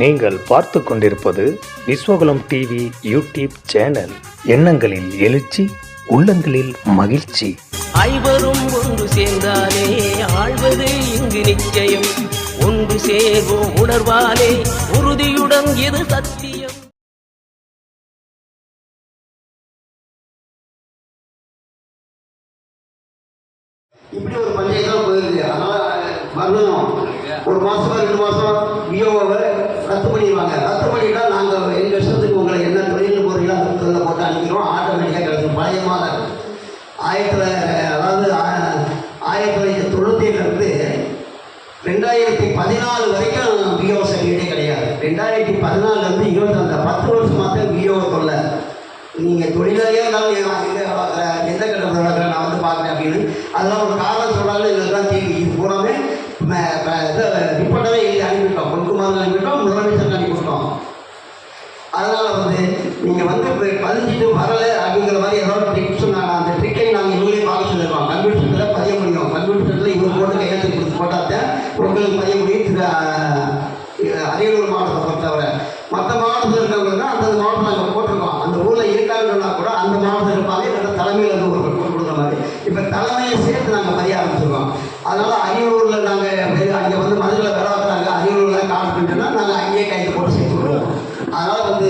நீங்கள் பார்த்து கொண்டிருப்பது விஸ்வகுலம் டிவி யூடியூப் சேனல். எண்ணங்களில் எழுச்சி உள்ளங்களில் மகிழ்ச்சி. ஐவரும் ஒன்று சேர்ந்தாலே ஆழ்வது இங்கு நிச்சயம். ஒன்று சேர்வோம் உணர்வாலே உறுதியுடன் இது சத்தியம்? இப்படி ஒரு பஞ்சாயத்து போயிருக்கு அதனால வரணும் ஒரு மாசம் ரெண்டு மாசம் விஓவை சொல்லுவாங்க. பண்ணிடுவாங்க ரத்து பண்ணிட்டா நாங்க எங்க இஷ்டத்துக்கு உங்களை என்ன தொழில் போறீங்களோ அந்த தொழில போட்டு அனுப்பிக்கிறோம். ஆட்டோமேட்டிக்காக கிடைக்கும். பழைய மாதம் ஆயிரத்தி அதாவது ஆயிரத்தி தொள்ளாயிரத்தி தொண்ணூற்றிலிருந்து இருந்து ரெண்டாயிரத்தி பதினாலு வரைக்கும் விஓ சர்டிஃபிகேட்டே கிடையாது. ரெண்டாயிரத்தி பதினாலுலேருந்து இருபத்தி அந்த பத்து வருஷமாக தான் விஓ தொல்லை. நீங்கள் தொழிலாளியாக இருந்தாலும் நான் எங்க வளர்க்குறேன் எந்த கட்டத்தில் வளர்க்குறேன் நான் வந்து பார்க்குறேன் அப்படின்னு. அதெல்லாம் ஒரு காரணம் சொன்னாலும் இதெல்லாம் தீங்கு இது பூராமே ம- இது ரிப்போர்ட்டாகவே எழுதி அனுப்பிவிட்டோம். பொன்குமார் அனுப்பிவிட்டோம் அதனால வந்து நீங்க வந்து இப்ப பதிஞ்சிட்டு வரல அப்படிங்கிற மாதிரி ஏதாவது ட்ரிக் சொன்னாங்க. அந்த ட்ரிக்கை நாங்கள் இவங்களே பார்க்க சொல்லிடுறோம். கம்ப்யூட்டரில் பதிய முடியும். கம்ப்யூட்டரில் இவங்க போட்டு கையெழுத்து கொடுத்து போட்டாத்தான் உங்களுக்கு பதிய முடியும். திரு அரியலூர் மாவட்டத்தை பொறுத்தவரை. மற்ற மாவட்டத்தில் இருக்கிறவங்க தான் அந்தந்த மாவட்டம் நாங்கள் போட்டிருக்கோம். அந்த ஊரில் இருக்காங்கன்னா கூட அந்த மாவட்டத்தில் இருப்பாங்க. இல்லை தலைமையில் இருந்து ஒரு கொடுக்குற மாதிரி. இப்போ தலைமையை சேர்த்து நாங்கள் பதிய ஆரம்பிச்சிருக்கோம். அதனால் அரியலூரில் நாங்கள் அங்கே வந்து மதுரையில் வேலை பார்க்குறாங்க. அரியலூரில் கான்ஃபிடென்ட்னா நாங்கள் அங்கேயே கைது போட்டு சேர்த்து விடுவோம். அதனால் வந்து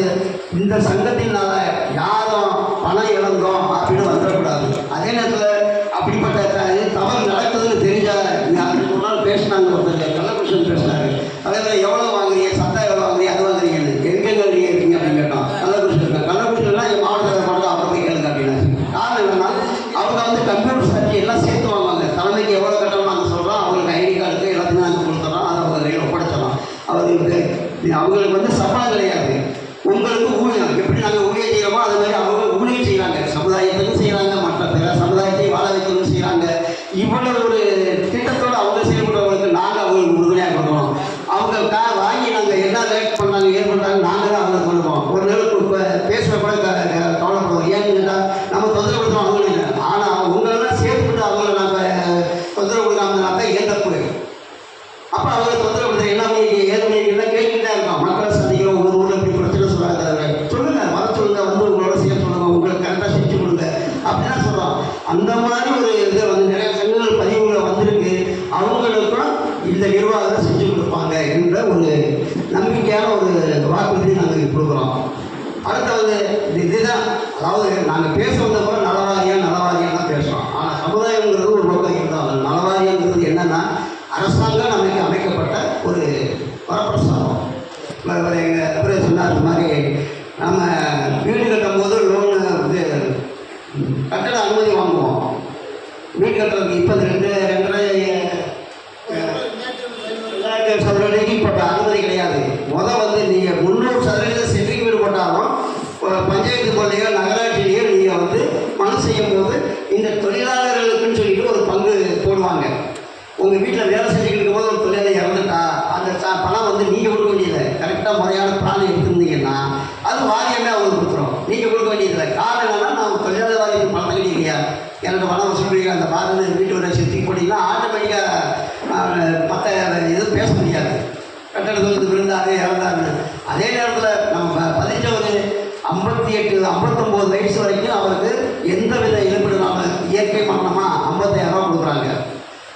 இந்த சங்கத்தினால யாரும் பணம் இழந்தோம் அப்படின்னு வந்துடக்கூடாது. அதே நேரத்தில் அப்படிப்பட்ட தவறு நடக்குதுன்னு தெரிஞ்ச அதுக்கு முன்னால் பேசினாங்க ஒருத்தர் கள்ளக்குஷன் பேசினாரு. அதே எவ்வளோ வாங்குறீங்க? சத்தா எவ்வளோ வாங்குறீங்க? அது வாங்குறீங்கன்னு எங்கெங்க நீங்க இருக்கீங்க அப்படின்னு கேட்டோம். கள்ளக்குறிச்சி இருக்கேன் கள்ளக்குறிச்சினா என் மாவட்டத்தில் மட்டும் அவரை போய் கேளுங்க அப்படின்னு. காரணம் என்னன்னா அவங்க வந்து கம்ப்யூட்டர் சர்டி எல்லாம் சேர்த்து வாங்குவாங்க. தலைமைக்கு எவ்வளோ கட்டணும் நாங்கள் சொல்கிறோம் அவங்களுக்கு ஐடி கார்டுக்கு எல்லாத்தையும் நாங்கள் கொடுத்துறோம். அதை அவங்க கையில் ஒப்படைச்சிடலாம் வந்து அவங்களுக்கு வந்து சம்பளம் கிடையாது. உங்களுக்கு ஊழியம் எப்படி நாங்கள் ஊழியம் செய்கிறோமோ அது மாதிரி அவங்க அந்த மாதிரி ஒரு இது வந்து நிறைய சங்கங்கள் பதிவுகளை வந்திருக்கு. அவங்களுக்கும் இந்த நிர்வாகத்தை செஞ்சு கொடுப்பாங்க என்ற ஒரு நம்பிக்கையான ஒரு வாக்குறுதி நாங்கள் கொடுக்குறோம். அடுத்தது இதுதான். அதாவது நாங்கள் பேச வந்த கூட நலவாரியம் நலவாரியம் தான் பேசுகிறோம் ஆனால் சமுதாயங்கிறது ஒரு நோக்கம் இருந்தால் நலவாரியங்கிறது என்னன்னா அரசாங்கம் நமக்கு அமைக்கப்பட்ட ஒரு வரப்பிரசாதம். இவர் எங்கள் இவர் சொன்னார் இந்த மாதிரி நம்ம வீடு கட்டும்போது லோனு இது கட்டட அனுமதி வாங்குவோம் இப்போ ரெண்டு ரெண்டரை சதுர சதுரடிக்கு இப்போ அனுமதி கிடையாது. முதல் வந்து நீங்கள் முந்நூறு சதவீத சென்ட்ரிங் வீடு போட்டாலும் பஞ்சாயத்து கொள்ளையோ நகராட்சியிலையோ நீங்கள் வந்து மனு செய்யும் போது இந்த தொழிலாளர்களுக்குன்னு சொல்லிட்டு ஒரு பங்கு போடுவாங்க. உங்கள் வீட்டில் வேலை செஞ்சுக்கிட்டு இருக்கும்போது ஒரு தொழிலாளி இறந்துட்டா அந்த சா பணம் வந்து நீங்கள் கொடுக்க வேண்டியதில்லை. கரெக்டாக முறையான பிளான் எடுத்திருந்தீங்கன்னா அது வாரியமே அவங்களுக்கு கொடுத்துரும். நீங்கள் கொடுக்க வேண்டியதில்லை. காரணம் என்னன்னா நான் தொழிலாளர் வாரியத்துக்கு பணம் கட்டிக்கிறீங்க எனக்கு பணம் வசூலிக்கிறீங்க அந்த பாருங்க வீட்டு வரை சுற்றி போட்டிங்கன்னா ஆட்டோமேட்டிக்காக மற்ற எதுவும் பேச முடியாது. கட்டடத்துக்கு விழுந்தாரு இறந்தாரு அதே நேரத்தில் நம்ம ப- ஐம்பத்தி எட்டு ஐம்பத்தொம்போது வயசு வரைக்கும் அவருக்கு எந்த வித இழப்பீடுனாலும் இயற்கை மரணமாக ஐம்பத்தாயிரம் ரூபா கொடுக்குறாங்க.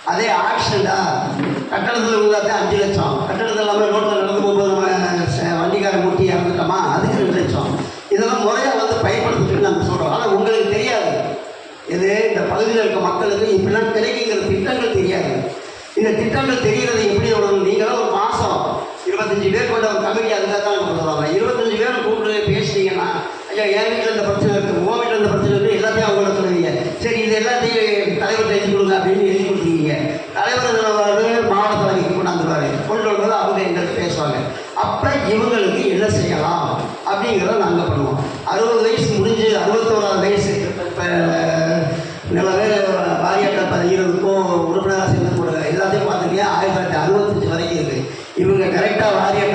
அதே ஆக்சிடெண்ட்டாக கட்டணத்தில் விழுந்தாத்தே அஞ்சு லட்சம். பகுதியில் இருக்க மக்களுக்கு இப்படிலாம் கிடைக்குங்கிற திட்டங்கள் தெரியாது. இந்த திட்டங்கள் தெரிகிறது எப்படி வரும் நீங்களாம் ஒரு மாதம் இருபத்தஞ்சி பேர் கொண்ட ஒரு கமிட்டி அதுக்காக தான் நம்ம சொல்கிறாங்க இருபத்தஞ்சு பேர் கூப்பிட்டு பேசுனீங்கன்னா ஐயா என் வீட்டில் இந்த பிரச்சனை இருக்குது உன் வீட்டில் இந்த பிரச்சனை இருக்குது எல்லாத்தையும் அவங்கள சொல்லுவீங்க. சரி இது எல்லாத்தையும் தலைவர் எழுதி கொடுங்க அப்படின்னு எழுதி கொடுத்துருவீங்க தலைவர் வந்து மாவட்ட தலைவர் கொண்டாந்துருவாரு கொண்டு வரும்போது அவங்க எங்களுக்கு பேசுவாங்க. அப்போ இவங்களுக்கு என்ன செய்யலாம் அப்படிங்கிறத நாங்கள் பண்ணுவோம். அறுபது வயசு முடிஞ்சு அறுபத்தோராது வயசு இப்போ நல்ல பேர் வாரியாட்ட பதிகிறதுக்கும் உறுப்பினராக சேர்ந்து போடுற எல்லாத்தையும் பார்த்துருக்கீங்க ஆயிரத்தி தொள்ளாயிரத்தி அறுபத்தஞ்சு வரைக்கும் இருக்குது இவங்க கரெக்டாக வாரியாட்ட